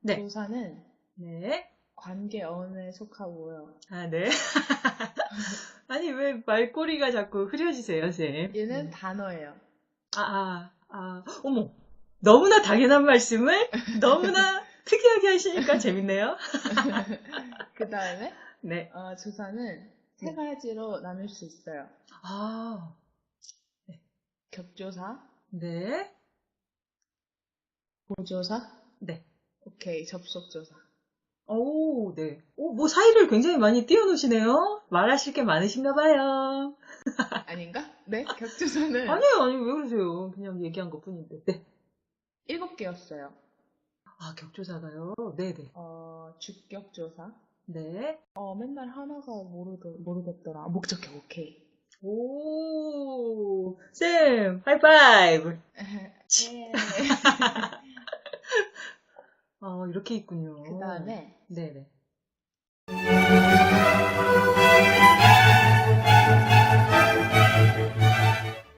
네. 조사는 네. 관계 어원에 속하고요. 아, 네. 아니, 왜 말꼬리가 자꾸 흐려지세요, 쌤? 얘는 네. 단어예요. 아, 아, 아, 어머. 너무나 당연한 말씀을 너무나 특이하게 하시니까 재밌네요. 그 다음에 네. 어, 조사는 세 네. 가지로 나눌 수 있어요. 아, 격조사, 네. 보조사, 네. 오케이 접속조사. 오, 네. 오, 뭐 사이를 굉장히 많이 띄워놓으시네요. 말하실 게 많으신가 봐요. 아닌가? 네, 격조사는 아니요, 아니요, 왜 그러세요? 그냥 얘기한 것 뿐인데. 네. 일곱 개였어요. 아, 격조사가요? 네네. 어, 주격조사. 네. 어, 맨날 하나가 모르더, 모르겠더라. 목적격, 오케이. 오, 쌤, 하이파이브. 네. 어, 이렇게 있군요. 그 다음에 네네.